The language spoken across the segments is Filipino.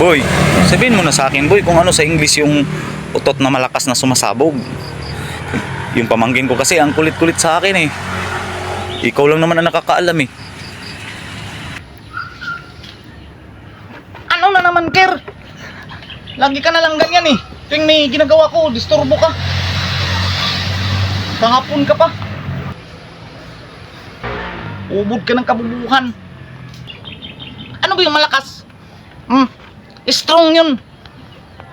Boy, sabihin mo na sa akin, boy, kung ano sa English yung utot na malakas na sumasabog. Yung pamangkin ko kasi ang kulit-kulit sa akin eh. Ikaw lang naman ang nakakaalam eh. Ano na naman, Ker? Lagi ka na lang ganyan eh. Tuwing may ginagawa ko, disturbo ka. Kahapon ka pa. Ubod ka ng kabubuhan. Ano ba yung malakas? Hmm? Strong yun.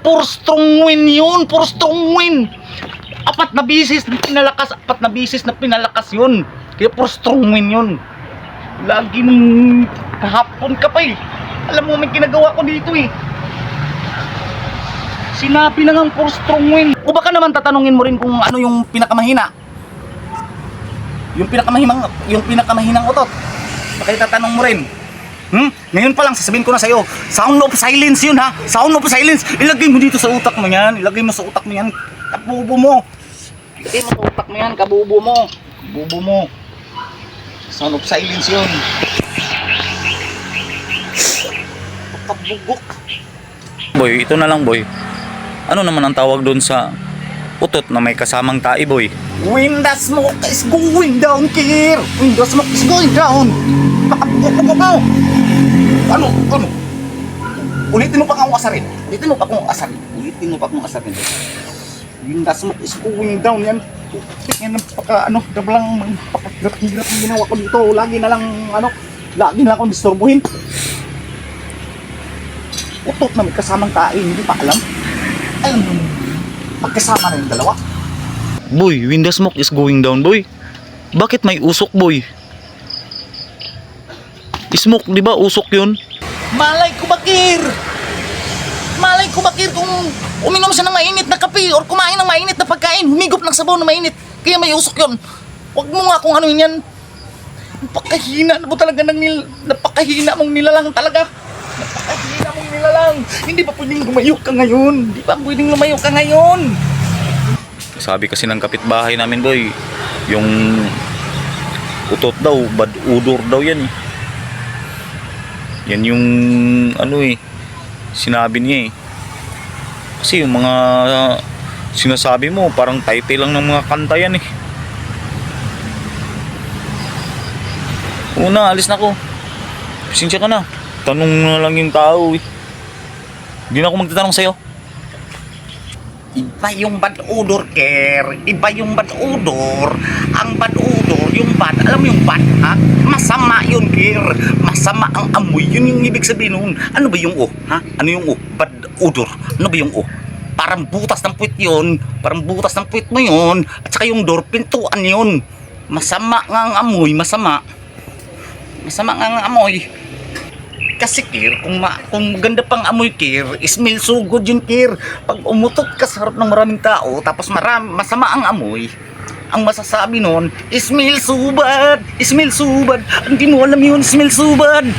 Pur strong win yun. Pur strong win. Apat na bisis na pinalakas. Apat na bisis na pinalakas yun. Kaya pur strong win yun. Lagi kahapon ka pa eh. Alam mo may ginagawa ko dito eh. Sinabi na nga for strong win. O baka naman tatanungin mo rin kung ano yung pinakamahina. Yung pinakamahimang, yung pinakamahinang utot. Baka itatanong mo rin. Hmm? Ngayon pa lang sasabihin ko na sa'yo, sound of silence yun ha. Sound of silence. Ilagay mo dito sa utak mo yan. Ilagay mo sa utak mo yan. Kabubo mo. Ilagay mo sa utak mo yan. Kabubo mo. Kabubo mo. Sound of silence yun. Kabugok. Boy, ito na lang boy. Ano naman ang tawag doon sa utot na may kasamang tae boy? When the smoke is going down, Kir! When the smoke is going down! Ano? Ano? Ulitin mo pa kung asarin. Ulitin mo pa kung asarin. Ulitin mo pa kung asarin. When the smoke is going down, yan. Yan, paka, ano, dablang, pakagirap-hirap ang ginawa ko dito. Lagi na lang, ano, lagi na lang akong disturbuhin. Utot na may kasamang tae, hindi pa alam. Mo, magkasama na yung dalawa. Boy, the smoke is going down boy. Bakit may usok boy? Smoke, di ba usok yun? Malay ko bakir! Malay ko bakir kung uminom siya ng mainit na kape or kumain ng mainit na pagkain, humigop ng sabaw na mainit, kaya may usok yun. Huwag mo nga kung ano yun yan. Napakahina na mo talaga ng nil... Napakahina mong nilalang talaga. Napakahina mong nilalang. Hindi pa pwedeng lumayo ka ngayon. Hindi pa pwedeng lumayo ka ngayon. Sabi kasi ng kapitbahay namin boy, yung utot daw, bad odor daw yan eh. Yan yung ano eh, sinabi niya eh. Kasi yung mga sinasabi mo, parang title lang ng mga kanta yan eh. Una, alis na ako. Pasensya ka na. Tanong na lang yung tao eh. Hindi na ako magtatanong sa'yo. Iba yung bad odor, Ker. Iba yung bad odor. Ang bad odor, yung bad, alam mo yung bad, ha? Masama yun, Ker. Masama ang amoy. Yun yung ibig sabihin nun. Ano ba yung O, ha? Ano yung O? Bad odor. Ano ba yung O? Parang butas ng puwit yun. Parang butas ng puwit mo yun. At saka yung door, pintuan yun. Masama nga ang amoy. Masama. Masama nga ang amoy. Kasi Kir, kung, ma kung ganda pang amoy Kir, smell so good yun Kir. Pag umutot ka sa harap ng maraming tao, tapos maram, masama ang amoy, ang masasabi nun, smell so bad, smell so bad. Hindi mo alam yun, smell so bad.